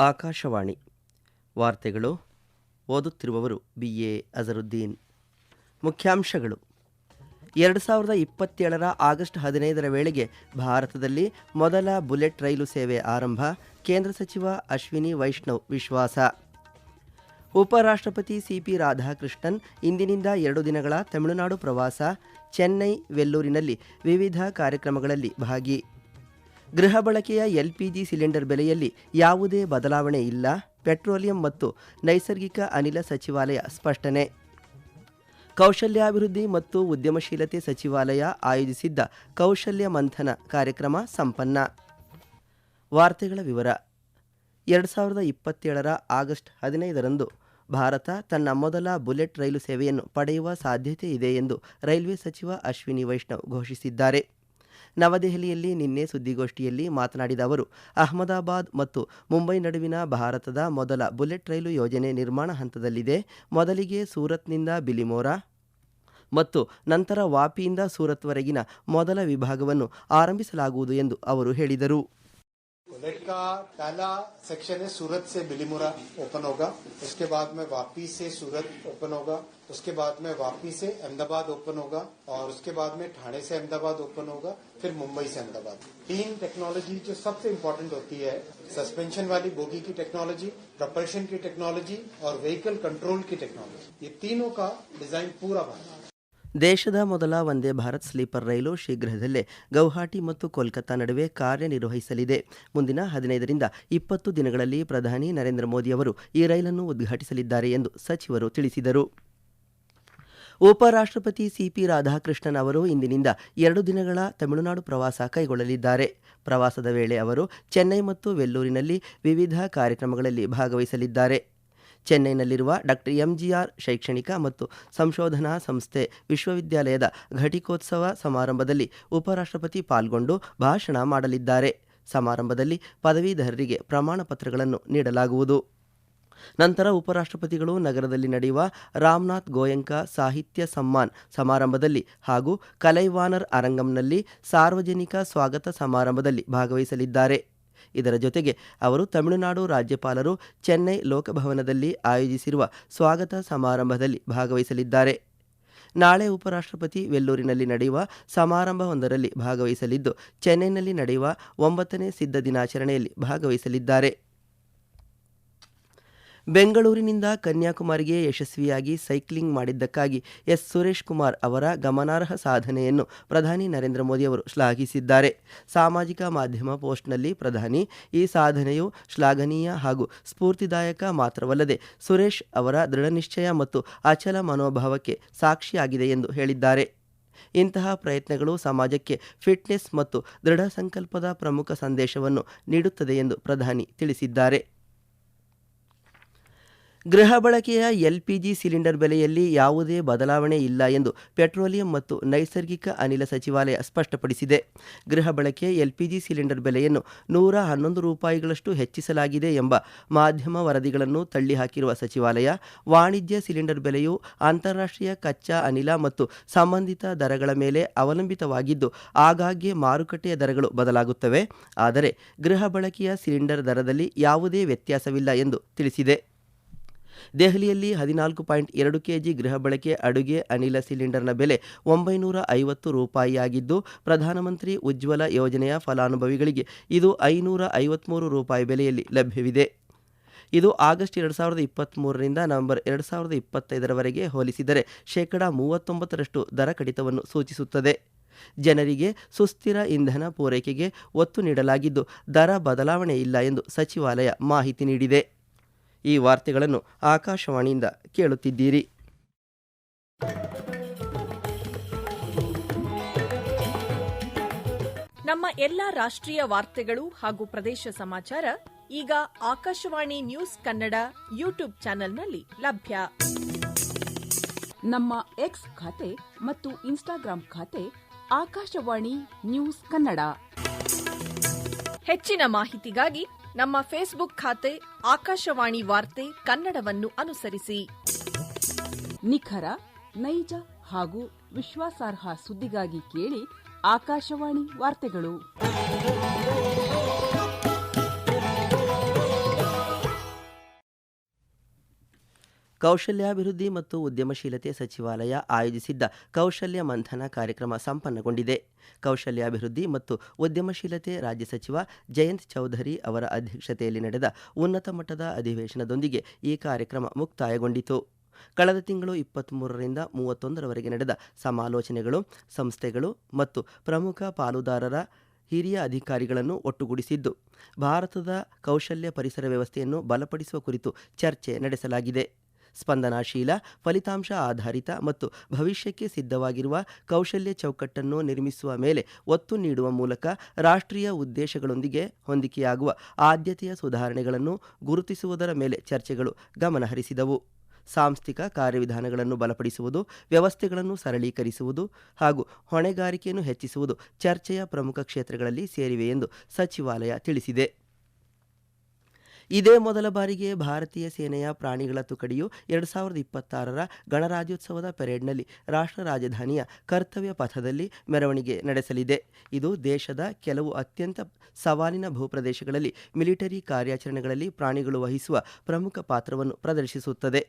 ಆಕಾಶವಾಣಿ. ವಾರ್ತೆಗಳು ಓದುತ್ತಿರುವವರು B. A. Azharuddin. ಮುಖ್ಯಾಂಶಗಳು. ಎರಡು ಸಾವಿರದ ಇಪ್ಪತ್ತೇಳರ ಆಗಸ್ಟ್ ಹದಿನೈದರ ವೇಳೆಗೆ ಭಾರತದಲ್ಲಿ ಮೊದಲ ಬುಲೆಟ್ ರೈಲು ಸೇವೆ ಆರಂಭ, ಕೇಂದ್ರ ಸಚಿವ ಅಶ್ವಿನಿ ವೈಷ್ಣವ್ ವಿಶ್ವಾಸ. ಉಪರಾಷ್ಟ್ರಪತಿ ಸಿಪಿ ರಾಧಾಕೃಷ್ಣನ್ ಇಂದಿನಿಂದ ಎರಡು ದಿನಗಳ ತಮಿಳುನಾಡು ಪ್ರವಾಸ, ಚೆನ್ನೈ, ವೆಲ್ಲೂರಿನಲ್ಲಿ ವಿವಿಧ ಕಾರ್ಯಕ್ರಮಗಳಲ್ಲಿ ಭಾಗಿ. ಗೃಹ ಬಳಕೆಯ ಎಲ್ಪಿಜಿ ಸಿಲಿಂಡರ್ ಬೆಲೆಯಲ್ಲಿ ಯಾವುದೇ ಬದಲಾವಣೆ ಇಲ್ಲ. ಪೆಟ್ರೋಲಿಯಂ ಮತ್ತು ನೈಸರ್ಗಿಕ ಅನಿಲ ಸಚಿವಾಲಯ ಸ್ಪಷ್ಟನೆ. ಕೌಶಲ್ಯಾಭಿವೃದ್ಧಿ ಮತ್ತು ಉದ್ಯಮಶೀಲತೆ ಸಚಿವಾಲಯ ಆಯೋಜಿಸಿದ್ದ ಕೌಶಲ್ಯ ಮಂಥನ ಕಾರ್ಯಕ್ರಮ ಸಂಪನ್ನ. ವಾರ್ತೆಗಳ ವಿವರ. ಎರಡು ಸಾವಿರದ ಇಪ್ಪತ್ತೇಳರ ಆಗಸ್ಟ್ ಹದಿನೈದರಂದು ಭಾರತ ತನ್ನ ಮೊದಲ ಬುಲೆಟ್ ರೈಲು ಸೇವೆಯನ್ನು ಪಡೆಯುವ ಸಾಧ್ಯತೆ ಇದೆ ಎಂದು ರೈಲ್ವೆ ಸಚಿವ ಅಶ್ವಿನಿ ವೈಷ್ಣವ್ ಘೋಷಿಸಿದ್ದಾರೆ. ನವದೆಹಲಿಯಲ್ಲಿ ನಿನ್ನೆ ಸುದ್ದಿಗೋಷ್ಠಿಯಲ್ಲಿ ಮಾತನಾಡಿದ ಅವರು, ಅಹಮದಾಬಾದ್ ಮತ್ತು ಮುಂಬೈ ನಡುವಿನ ಭಾರತದ ಮೊದಲ ಬುಲೆಟ್ ರೈಲು ಯೋಜನೆ ನಿರ್ಮಾಣ ಹಂತದಲ್ಲಿದೆ. ಮೊದಲಿಗೆ ಸೂರತ್ನಿಂದ ಬಿಲಿಮೋರಾ ಮತ್ತು ನಂತರ ವಾಪಿಯಿಂದ ಸೂರತ್ವರೆಗಿನ ಮೊದಲ ವಿಭಾಗವನ್ನು ಆರಂಭಿಸಲಾಗುವುದು ಎಂದು ಅವರು ಹೇಳಿದರು. बुलेट का पहला सेक्शन है, सूरत से बिलीमुरा ओपन होगा। उसके बाद में वापी से सूरत ओपन होगा। उसके बाद में वापी से अहमदाबाद ओपन होगा और उसके बाद में ठाणे से अहमदाबाद ओपन होगा, फिर मुंबई से अहमदाबाद। तीन टेक्नोलॉजी जो सबसे इम्पोर्टेंट होती है सस्पेंशन वाली, बोगी की टेक्नोलॉजी प्रपल्शन की टेक्नोलॉजी और व्हीकल कंट्रोल की टेक्नोलॉजी ये तीनों का डिज़ाइन पूरा बना। ದೇಶದ ಮೊದಲ ವಂದೇ ಭಾರತ್ ಸ್ಲೀಪರ್ ರೈಲು ಶೀಘ್ರದಲ್ಲೇ ಗೌಹಾಟಿ ಮತ್ತು ಕೋಲ್ಕತ್ತಾ ನಡುವೆ ಕಾರ್ಯನಿರ್ವಹಿಸಲಿದೆ. ಮುಂದಿನ ಹದಿನೈದರಿಂದ ಇಪ್ಪತ್ತು ದಿನಗಳಲ್ಲಿ ಪ್ರಧಾನಿ ನರೇಂದ್ರ ಮೋದಿ ಅವರು ಈ ರೈಲನ್ನು ಉದ್ಘಾಟಿಸಲಿದ್ದಾರೆ ಎಂದು ಸಚಿವರು ತಿಳಿಸಿದರು. ಉಪರಾಷ್ಟ್ರಪತಿ ಸಿಪಿ ರಾಧಾಕೃಷ್ಣನ್ ಅವರು ಇಂದಿನಿಂದ ಎರಡು ದಿನಗಳ ತಮಿಳುನಾಡು ಪ್ರವಾಸ ಕೈಗೊಳ್ಳಲಿದ್ದಾರೆ. ಪ್ರವಾಸದ ವೇಳೆ ಅವರು ಚೆನ್ನೈ ಮತ್ತು ವೆಲ್ಲೂರಿನಲ್ಲಿ ವಿವಿಧ ಕಾರ್ಯಕ್ರಮಗಳಲ್ಲಿ ಭಾಗವಹಿಸಲಿದ್ದಾರೆ. ಚೆನ್ನೈನಲ್ಲಿರುವ ಡಾಕ್ಟರ್ ಎಂಜಿಆರ್ ಶೈಕ್ಷಣಿಕ ಮತ್ತು ಸಂಶೋಧನಾ ಸಂಸ್ಥೆ ವಿಶ್ವವಿದ್ಯಾಲಯದ ಘಟಿಕೋತ್ಸವ ಸಮಾರಂಭದಲ್ಲಿ ಉಪರಾಷ್ಟ್ರಪತಿ ಪಾಲ್ಗೊಂಡು ಭಾಷಣ ಮಾಡಲಿದ್ದಾರೆ. ಸಮಾರಂಭದಲ್ಲಿ ಪದವೀಧರರಿಗೆ ಪ್ರಮಾಣ ಪತ್ರಗಳನ್ನು ನೀಡಲಾಗುವುದು. ನಂತರ ಉಪರಾಷ್ಟ್ರಪತಿಗಳು ನಗರದಲ್ಲಿ ನಡೆಯುವ ರಾಮನಾಥ್ ಗೋಯಂಕ ಸಾಹಿತ್ಯ ಸಮ್ಮಾನ್ ಸಮಾರಂಭದಲ್ಲಿ ಹಾಗೂ ಕಲೈವಾನರ್ ಅರಂಗಂನಲ್ಲಿ ಸಾರ್ವಜನಿಕ ಸ್ವಾಗತ ಸಮಾರಂಭದಲ್ಲಿ ಭಾಗವಹಿಸಲಿದ್ದಾರೆ. ಇದರ ಜೊತೆಗೆ ಅವರು ತಮಿಳುನಾಡು ರಾಜ್ಯಪಾಲರು ಚೆನ್ನೈ ಲೋಕಭವನದಲ್ಲಿ ಆಯೋಜಿಸಿರುವ ಸ್ವಾಗತ ಸಮಾರಂಭದಲ್ಲಿ ಭಾಗವಹಿಸಲಿದ್ದಾರೆ. ನಾಳೆ ಉಪರಾಷ್ಟ್ರಪತಿ ವೆಲ್ಲೂರಿನಲ್ಲಿ ನಡೆಯುವ ಸಮಾರಂಭವೊಂದರಲ್ಲಿ ಭಾಗವಹಿಸಲಿದ್ದು, ಚೆನ್ನೈನಲ್ಲಿ ನಡೆಯುವ ಒಂಬತ್ತನೇ ಸಿದ್ಧ ದಿನಾಚರಣೆಯಲ್ಲಿ ಭಾಗವಹಿಸಲಿದ್ದಾರೆ. ಬೆಂಗಳೂರಿನಿಂದ ಕನ್ಯಾಕುಮಾರಿಗೆ ಯಶಸ್ವಿಯಾಗಿ ಸೈಕ್ಲಿಂಗ್ ಮಾಡಿದ್ದಕ್ಕಾಗಿ ಎಸ್. ಸುರೇಶ್ ಕುಮಾರ್ ಅವರ ಗಮನಾರ್ಹ ಸಾಧನೆಯನ್ನು ಪ್ರಧಾನಿ ನರೇಂದ್ರ ಮೋದಿ ಅವರು ಶ್ಲಾಘಿಸಿದ್ದಾರೆ. ಸಾಮಾಜಿಕ ಮಾಧ್ಯಮ ಪೋಸ್ಟ್ನಲ್ಲಿ ಪ್ರಧಾನಿ, ಈ ಸಾಧನೆಯು ಶ್ಲಾಘನೀಯ ಹಾಗೂ ಸ್ಫೂರ್ತಿದಾಯಕ ಮಾತ್ರವಲ್ಲದೆ ಸುರೇಶ್ ಅವರ ದೃಢನಿಶ್ಚಯ ಮತ್ತು ಅಚಲ ಮನೋಭಾವಕ್ಕೆ ಸಾಕ್ಷಿಯಾಗಿದೆ ಎಂದು ಹೇಳಿದ್ದಾರೆ. ಇಂತಹ ಪ್ರಯತ್ನಗಳು ಸಮಾಜಕ್ಕೆ ಫಿಟ್ನೆಸ್ ಮತ್ತು ದೃಢ ಸಂಕಲ್ಪದ ಪ್ರಮುಖ ಸಂದೇಶವನ್ನು ನೀಡುತ್ತದೆ ಎಂದು ಪ್ರಧಾನಿ ತಿಳಿಸಿದ್ದಾರೆ. ಗೃಹ ಬಳಕೆಯ ಎಲ್ಪಿಜಿ ಸಿಲಿಂಡರ್ ಬೆಲೆಯಲ್ಲಿ ಯಾವುದೇ ಬದಲಾವಣೆ ಇಲ್ಲ ಎಂದು ಪೆಟ್ರೋಲಿಯಂ ಮತ್ತು ನೈಸರ್ಗಿಕ ಅನಿಲ ಸಚಿವಾಲಯ ಸ್ಪಷ್ಟಪಡಿಸಿದೆ. ಗೃಹ ಬಳಕೆ ಎಲ್ಪಿಜಿ ಸಿಲಿಂಡರ್ ಬೆಲೆಯನ್ನು ನೂರ ಹನ್ನೊಂದು ರೂಪಾಯಿಗಳಷ್ಟು ಹೆಚ್ಚಿಸಲಾಗಿದೆ ಎಂಬ ಮಾಧ್ಯಮ ವರದಿಗಳನ್ನು ತಳ್ಳಿಹಾಕಿರುವ ಸಚಿವಾಲಯ, ವಾಣಿಜ್ಯ ಸಿಲಿಂಡರ್ ಬೆಲೆಯು ಅಂತಾರಾಷ್ಟ್ರೀಯ ಕಚ್ಚಾ ಅನಿಲ ಮತ್ತು ಸಂಬಂಧಿತ ದರಗಳ ಮೇಲೆ ಅವಲಂಬಿತವಾಗಿದ್ದು, ಆಗಾಗ್ಗೆ ಮಾರುಕಟ್ಟೆಯ ದರಗಳು ಬದಲಾಗುತ್ತವೆ. ಆದರೆ ಗೃಹ ಬಳಕೆಯ ಸಿಲಿಂಡರ್ ದರದಲ್ಲಿ ಯಾವುದೇ ವ್ಯತ್ಯಾಸವಿಲ್ಲ ಎಂದು ತಿಳಿಸಿದೆ. ದೆಹಲಿಯಲ್ಲಿ ಹದಿನಾಲ್ಕು ಪಾಯಿಂಟ್ ಎರಡು ಕೆಜಿ ಗೃಹ ಬಳಕೆ ಅಡುಗೆ ಅನಿಲ ಸಿಲಿಂಡರ್ನ ಬೆಲೆ ಒಂಬೈನೂರ ಐವತ್ತು ರೂಪಾಯಿಯಾಗಿದ್ದು, ಪ್ರಧಾನಮಂತ್ರಿ ಉಜ್ವಲ ಯೋಜನೆಯ ಫಲಾನುಭವಿಗಳಿಗೆ ಇದು ಐನೂರ ಐವತ್ತ್ಮೂರು ರೂಪಾಯಿ ಬೆಲೆಯಲ್ಲಿ ಲಭ್ಯವಿದೆ. ಇದು ಆಗಸ್ಟ್ ಎರಡು ಸಾವಿರದ ಇಪ್ಪತ್ತ್ಮೂರರಿಂದ ನವೆಂಬರ್ ಎರಡು ಸಾವಿರದ ಇಪ್ಪತ್ತೈದರವರೆಗೆ ಹೋಲಿಸಿದರೆ ಶೇಕಡಾ ಮೂವತ್ತೊಂಬತ್ತರಷ್ಟು ದರ ಕಡಿತವನ್ನು ಸೂಚಿಸುತ್ತದೆ. ಜನರಿಗೆ ಸುಸ್ಥಿರ ಇಂಧನ ಪೂರೈಕೆಗೆ ಒತ್ತು ನೀಡಲಾಗಿದ್ದು, ದರ ಬದಲಾವಣೆ ಇಲ್ಲ ಎಂದು ಸಚಿವಾಲಯ ಮಾಹಿತಿ ನೀಡಿದೆ. ಈ ವಾರ್ತೆಗಳನ್ನು ಆಕಾಶವಾಣಿಯಿಂದ ಕೇಳುತ್ತಿದ್ದೀರಿ. ನಮ್ಮ ಎಲ್ಲಾ ರಾಷ್ಟ್ರೀಯ ವಾರ್ತೆಗಳು ಹಾಗೂ ಪ್ರದೇಶ ಸಮಾಚಾರ ಈಗ ಆಕಾಶವಾಣಿ ನ್ಯೂಸ್ ಕನ್ನಡ ಯೂಟ್ಯೂಬ್ ಚಾನೆಲ್ನಲ್ಲಿ ಲಭ್ಯ. ನಮ್ಮ ಎಕ್ಸ್ ಖಾತೆ ಮತ್ತು ಇನ್ಸ್ಟಾಗ್ರಾಂ ಖಾತೆ ಆಕಾಶವಾಣಿ ನ್ಯೂಸ್ ಕನ್ನಡ. ಹೆಚ್ಚಿನ ಮಾಹಿತಿಗಾಗಿ ನಮ್ಮ ಫೇಸ್ಬುಕ್ ಖಾತೆ, ಆಕಾಶವಾಣಿ ವಾರ್ತೆ ಕನ್ನಡವನ್ನು ಅನುಸರಿಸಿ. ನಿಖರ, ನೈಜ ಹಾಗೂ ವಿಶ್ವಾಸಾರ್ಹ ಸುದ್ದಿಗಾಗಿ ಕೇಳಿ ಆಕಾಶವಾಣಿ ವಾರ್ತೆಗಳು. ಕೌಶಲ್ಯಾಭಿವೃದ್ಧಿ ಮತ್ತು ಉದ್ಯಮಶೀಲತೆ ಸಚಿವಾಲಯ ಆಯೋಜಿಸಿದ್ದ ಕೌಶಲ್ಯ ಮಂಥನ ಕಾರ್ಯಕ್ರಮ ಸಂಪನ್ನಗೊಂಡಿದೆ. ಕೌಶಲ್ಯಾಭಿವೃದ್ಧಿ ಮತ್ತು ಉದ್ಯಮಶೀಲತೆ ರಾಜ್ಯ ಸಚಿವ ಜಯಂತ್ ಚೌಧರಿ ಅವರ ಅಧ್ಯಕ್ಷತೆಯಲ್ಲಿ ನಡೆದ ಉನ್ನತ ಮಟ್ಟದ ಅಧಿವೇಶನದೊಂದಿಗೆ ಈ ಕಾರ್ಯಕ್ರಮ ಮುಕ್ತಾಯಗೊಂಡಿತು. ಕಳೆದ ತಿಂಗಳು ಇಪ್ಪತ್ತ್ಮೂರರಿಂದ ಮೂವತ್ತೊಂದರವರೆಗೆ ನಡೆದ ಸಮಾಲೋಚನೆಗಳು, ಸಂಸ್ಥೆಗಳು ಮತ್ತು ಪ್ರಮುಖ ಪಾಲುದಾರರ ಹಿರಿಯ ಅಧಿಕಾರಿಗಳನ್ನು ಒಟ್ಟುಗೂಡಿಸಿದ್ದು, ಭಾರತದ ಕೌಶಲ್ಯ ಪರಿಸರ ವ್ಯವಸ್ಥೆಯನ್ನು ಬಲಪಡಿಸುವ ಕುರಿತು ಚರ್ಚೆ ನಡೆಸಲಾಗಿದೆ. ಸ್ಪಂದನಾಶೀಲ, ಫಲಿತಾಂಶ ಆಧಾರಿತ ಮತ್ತು ಭವಿಷ್ಯಕ್ಕೆ ಸಿದ್ಧವಾಗಿರುವ ಕೌಶಲ್ಯ ಚೌಕಟ್ಟನ್ನು ನಿರ್ಮಿಸುವ ಮೇಲೆ ಒತ್ತು ನೀಡುವ ಮೂಲಕ ರಾಷ್ಟ್ರೀಯ ಉದ್ದೇಶಗಳೊಂದಿಗೆ ಹೊಂದಿಕೆಯಾಗುವ ಆದ್ಯತೆಯ ಸುಧಾರಣೆಗಳನ್ನು ಗುರುತಿಸುವುದರ ಮೇಲೆ ಚರ್ಚೆಗಳು ಗಮನಹರಿಸಿದವು. ಸಾಂಸ್ಥಿಕ ಕಾರ್ಯವಿಧಾನಗಳನ್ನು ಬಲಪಡಿಸುವುದು, ವ್ಯವಸ್ಥೆಗಳನ್ನು ಸರಳೀಕರಿಸುವುದು ಹಾಗೂ ಹೊಣೆಗಾರಿಕೆಯನ್ನು ಹೆಚ್ಚಿಸುವುದು ಚರ್ಚೆಯ ಪ್ರಮುಖ ಕ್ಷೇತ್ರಗಳಲ್ಲಿ ಸೇರಿವೆ ಎಂದು ಸಚಿವಾಲಯ ತಿಳಿಸಿದೆ. ಇದೇ ಮೊದಲ ಬಾರಿಗೆ ಭಾರತೀಯ ಸೇನೆಯ ಪ್ರಾಣಿಗಳ ತುಕಡಿಯು ಎರಡು ಸಾವಿರದ ಇಪ್ಪತ್ತಾರರ ಗಣರಾಜ್ಯೋತ್ಸವದ ಪೆರೇಡ್ನಲ್ಲಿ ರಾಷ್ಟ್ರ ರಾಜಧಾನಿಯ ಕರ್ತವ್ಯ ಪಥದಲ್ಲಿ ಮೆರವಣಿಗೆ ನಡೆಸಲಿದೆ. ಇದು ದೇಶದ ಕೆಲವು ಅತ್ಯಂತ ಸವಾಲಿನ ಭೂಪ್ರದೇಶಗಳಲ್ಲಿ ಮಿಲಿಟರಿ ಕಾರ್ಯಾಚರಣೆಗಳಲ್ಲಿ ಪ್ರಾಣಿಗಳು ವಹಿಸುವ ಪ್ರಮುಖ ಪಾತ್ರವನ್ನು ಪ್ರದರ್ಶಿಸುತ್ತದೆ.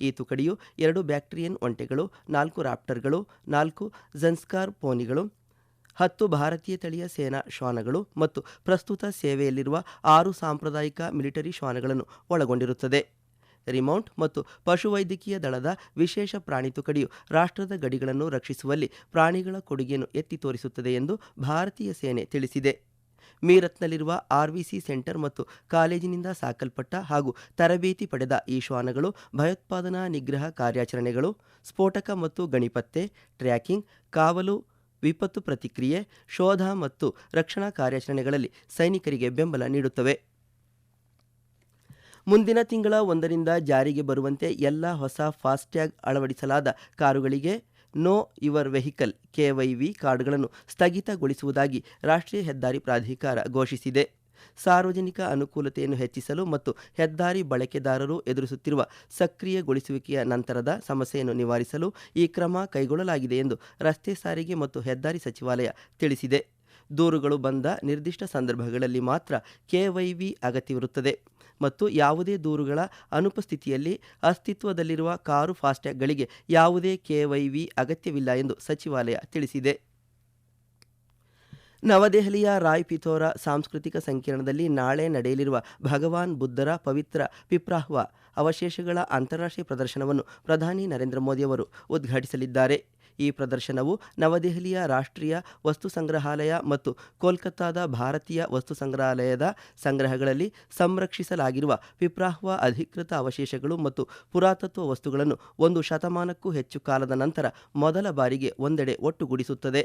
ಈ ತುಕಡಿಯು ಎರಡು ಬ್ಯಾಕ್ಟೀರಿಯನ್ ಒಂಟೆಗಳು, ನಾಲ್ಕು ರಾಪ್ಟರ್ಗಳು, ನಾಲ್ಕು ಜನ್ಸ್ಕಾರ್ ಪೋನಿಗಳು ಹತ್ತು ಭಾರತೀಯ ತಳಿಯ ಸೇನಾ ಶ್ವಾನಗಳು ಮತ್ತು ಪ್ರಸ್ತುತ ಸೇವೆಯಲ್ಲಿರುವ ಆರು ಸಾಂಪ್ರದಾಯಿಕ ಮಿಲಿಟರಿ ಶ್ವಾನಗಳನ್ನು ಒಳಗೊಂಡಿರುತ್ತದೆ. ರಿಮೌಂಟ್ ಮತ್ತು ಪಶುವೈದ್ಯಕೀಯ ದಳದ ವಿಶೇಷ ಪ್ರಾಣಿ ತುಕಡಿಯು ರಾಷ್ಟ್ರದ ಗಡಿಗಳನ್ನು ರಕ್ಷಿಸುವಲ್ಲಿ ಪ್ರಾಣಿಗಳ ಕೊಡುಗೆಯನ್ನು ಎತ್ತಿ ತೋರಿಸುತ್ತದೆ ಎಂದು ಭಾರತೀಯ ಸೇನೆ ತಿಳಿಸಿದೆ. ಮೀರತ್ನಲ್ಲಿರುವ ಆರ್ವಿಸಿ ಸೆಂಟರ್ ಮತ್ತು ಕಾಲೇಜಿನಿಂದ ಸಾಕಲ್ಪಟ್ಟ ಹಾಗೂ ತರಬೇತಿ ಪಡೆದ ಈ ಶ್ವಾನಗಳು ಭಯೋತ್ಪಾದನಾ ನಿಗ್ರಹ ಕಾರ್ಯಾಚರಣೆಗಳು, ಸ್ಫೋಟಕ ಮತ್ತು ಗಣಿಪತ್ತೆ, ಟ್ರ್ಯಾಕಿಂಗ್, ಕಾವಲು ವಿಪತ್ತು ಪ್ರತಿಕ್ರಿಯೆ, ಶೋಧ ಮತ್ತು ರಕ್ಷಣಾ ಕಾರ್ಯಾಚರಣೆಗಳಲ್ಲಿ ಸೈನಿಕರಿಗೆ ಬೆಂಬಲ ನೀಡುತ್ತವೆ. ಮುಂದಿನ ತಿಂಗಳ ಒಂದರಿಂದ ಜಾರಿಗೆ ಬರುವಂತೆ ಎಲ್ಲ ಹೊಸ ಫಾಸ್ಟ್ಯಾಗ್ ಅಳವಡಿಸಲಾದ ಕಾರುಗಳಿಗೆ ನೋ ಯುವರ್ ವೆಹಿಕಲ್ ಕೆವೈವಿ ಕಾರ್ಡ್ಗಳನ್ನು ಸ್ಥಗಿತಗೊಳಿಸುವುದಾಗಿ ರಾಷ್ಟ್ರೀಯ ಹೆದ್ದಾರಿ ಪ್ರಾಧಿಕಾರ ಘೋಷಿಸಿದೆ. ಸಾರ್ವಜನಿಕ ಅನುಕೂಲತೆಯನ್ನು ಹೆಚ್ಚಿಸಲು ಮತ್ತು ಹೆದ್ದಾರಿ ಬಳಕೆದಾರರು ಎದುರಿಸುತ್ತಿರುವ ಸಕ್ರಿಯಗೊಳಿಸುವಿಕೆಯ ನಂತರದ ಸಮಸ್ಯೆಯನ್ನು ನಿವಾರಿಸಲು ಈ ಕ್ರಮ ಕೈಗೊಳ್ಳಲಾಗಿದೆ ಎಂದು ರಸ್ತೆ ಸಾರಿಗೆ ಮತ್ತು ಹೆದ್ದಾರಿ ಸಚಿವಾಲಯ ತಿಳಿಸಿದೆ. ದೂರುಗಳು ಬಂದ ನಿರ್ದಿಷ್ಟ ಸಂದರ್ಭಗಳಲ್ಲಿ ಮಾತ್ರ ಕೆವೈವಿ ಅಗತ್ಯವಿರುತ್ತದೆ ಮತ್ತು ಯಾವುದೇ ದೂರುಗಳ ಅನುಪಸ್ಥಿತಿಯಲ್ಲಿ ಅಸ್ತಿತ್ವದಲ್ಲಿರುವ ಕಾರು ಫಾಸ್ಟ್ಯಾಗ್ಗಳಿಗೆ ಯಾವುದೇ ಕೆವೈವಿ ಅಗತ್ಯವಿಲ್ಲ ಎಂದು ಸಚಿವಾಲಯ ತಿಳಿಸಿದೆ. ನವದೆಹಲಿಯ ರಾಯ್ ಪಿಥೋರಾ ಸಾಂಸ್ಕೃತಿಕ ಸಂಕೀರ್ಣದಲ್ಲಿ ನಾಳೆ ನಡೆಯಲಿರುವ ಭಗವಾನ್ ಬುದ್ಧರ ಪವಿತ್ರ ಪಿಪ್ರಾಹ್ವ ಅವಶೇಷಗಳ ಅಂತಾರಾಷ್ಟ್ರೀಯ ಪ್ರದರ್ಶನವನ್ನು ಪ್ರಧಾನಿ ನರೇಂದ್ರ ಮೋದಿ ಅವರು ಉದ್ಘಾಟಿಸಲಿದ್ದಾರೆ. ಈ ಪ್ರದರ್ಶನವು ನವದೆಹಲಿಯ ರಾಷ್ಟ್ರೀಯ ವಸ್ತು ಸಂಗ್ರಹಾಲಯ ಮತ್ತು ಕೋಲ್ಕತ್ತಾದ ಭಾರತೀಯ ವಸ್ತು ಸಂಗ್ರಹಾಲಯದ ಸಂಗ್ರಹಗಳಲ್ಲಿ ಸಂರಕ್ಷಿಸಲಾಗಿರುವ ಪಿಪ್ರಾಹ್ವ ಅಧಿಕೃತ ಅವಶೇಷಗಳು ಮತ್ತು ಪುರಾತತ್ವ ವಸ್ತುಗಳನ್ನು ಒಂದು ಶತಮಾನಕ್ಕೂ ಹೆಚ್ಚು ಕಾಲದ ನಂತರ ಮೊದಲ ಬಾರಿಗೆ ಒಂದೆಡೆ ಒಟ್ಟುಗೂಡಿಸುತ್ತದೆ.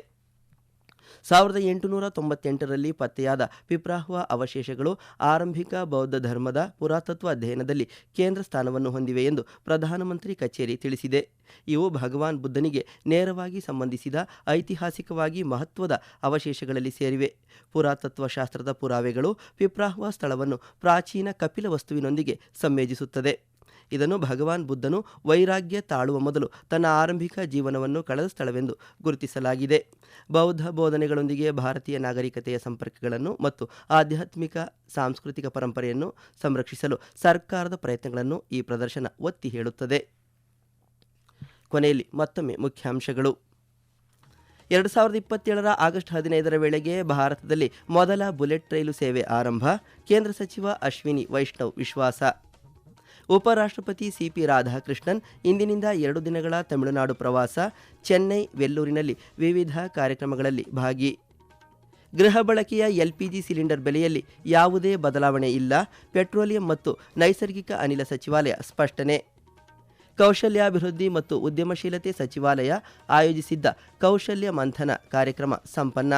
ಸಾವಿರದ ಎಂಟುನೂರ ತೊಂಬತ್ತೆಂಟರಲ್ಲಿ ಪತ್ತೆಯಾದ ಪಿಪ್ರಾಹ್ವ ಅವಶೇಷಗಳು ಆರಂಭಿಕ ಬೌದ್ಧ ಧರ್ಮದ ಪುರಾತತ್ವ ಅಧ್ಯಯನದಲ್ಲಿ ಕೇಂದ್ರ ಸ್ಥಾನವನ್ನು ಹೊಂದಿವೆ ಎಂದು ಪ್ರಧಾನಮಂತ್ರಿ ಕಚೇರಿ ತಿಳಿಸಿದೆ. ಇವು ಭಗವಾನ್ ಬುದ್ಧನಿಗೆ ನೇರವಾಗಿ ಸಂಬಂಧಿಸಿದ ಐತಿಹಾಸಿಕವಾಗಿ ಮಹತ್ವದ ಅವಶೇಷಗಳಲ್ಲಿ ಸೇರಿವೆ. ಪುರಾತತ್ವ ಶಾಸ್ತ್ರದ ಪುರಾವೆಗಳು ಪಿಪ್ರಾಹ್ವ ಸ್ಥಳವನ್ನು ಪ್ರಾಚೀನ ಕಪಿಲ ವಸ್ತುವಿನೊಂದಿಗೆ ಸಂಯೋಜಿಸುತ್ತದೆ ಇದನ್ನು ಭಗವಾನ್ ಬುದ್ಧನು ವೈರಾಗ್ಯ ತಾಳುವ ಮೊದಲು ತನ್ನ ಆರಂಭಿಕ ಜೀವನವನ್ನು ಕಳೆದ ಸ್ಥಳವೆಂದು ಗುರುತಿಸಲಾಗಿದೆ. ಬೌದ್ಧ ಬೋಧನೆಗಳೊಂದಿಗೆ ಭಾರತೀಯ ನಾಗರಿಕತೆಯ ಸಂಪರ್ಕಗಳನ್ನು ಮತ್ತು ಆಧ್ಯಾತ್ಮಿಕ, ಸಾಂಸ್ಕೃತಿಕ ಪರಂಪರೆಯನ್ನು ಸಂರಕ್ಷಿಸಲು ಸರ್ಕಾರದ ಪ್ರಯತ್ನಗಳನ್ನು ಈ ಪ್ರದರ್ಶನ ಒತ್ತಿ ಹೇಳುತ್ತದೆ. ಕೊನೆಯಲ್ಲಿ ಮತ್ತೊಮ್ಮೆ ಮುಖ್ಯಾಂಶಗಳು. ಎರಡು ಸಾವಿರದ ಇಪ್ಪತ್ತೇಳರ ಆಗಸ್ಟ್ ಹದಿನೈದರ ವೇಳೆಗೆ ಭಾರತದಲ್ಲಿ ಮೊದಲ ಬುಲೆಟ್ ರೈಲು ಸೇವೆ ಆರಂಭ. ಕೇಂದ್ರ ಸಚಿವ ಅಶ್ವಿನಿ ವೈಷ್ಣವ್ ವಿಶ್ವಾಸ. ಉಪರಾಷ್ಟ್ರಪತಿ ಸಿಪಿ ರಾಧಾಕೃಷ್ಣನ್ ಇಂದಿನಿಂದ ಎರಡು ದಿನಗಳ ತಮಿಳುನಾಡು ಪ್ರವಾಸ ಚೆನ್ನೈ, ವೆಲ್ಲೂರಿನಲ್ಲಿ ವಿವಿಧ ಕಾರ್ಯಕ್ರಮಗಳಲ್ಲಿ ಭಾಗಿ. ಗೃಹ ಬಳಕೆಯ ಎಲ್ಪಿಜಿ ಸಿಲಿಂಡರ್ ಬೆಲೆಯಲ್ಲಿ ಯಾವುದೇ ಬದಲಾವಣೆ ಇಲ್ಲ. ಪೆಟ್ರೋಲಿಯಂ ಮತ್ತು ನೈಸರ್ಗಿಕ ಅನಿಲ ಸಚಿವಾಲಯ ಸ್ಪಷ್ಟನೆ. ಕೌಶಲ್ಯಾಭಿವೃದ್ಧಿ ಮತ್ತು ಉದ್ಯಮಶೀಲತೆ ಸಚಿವಾಲಯ ಆಯೋಜಿಸಿದ್ದ ಕೌಶಲ್ಯ ಮಂಥನ ಕಾರ್ಯಕ್ರಮ ಸಂಪನ್ನ.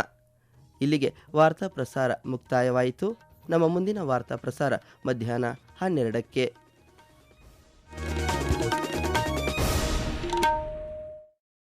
ಇಲ್ಲಿಗೆ ವಾರ್ತಾ ಪ್ರಸಾರ ಮುಕ್ತಾಯವಾಯಿತು. ನಮ್ಮ ಮುಂದಿನ ವಾರ್ತಾ ಪ್ರಸಾರ ಮಧ್ಯಾಹ್ನ ಹನ್ನೆರಡಕ್ಕೆ.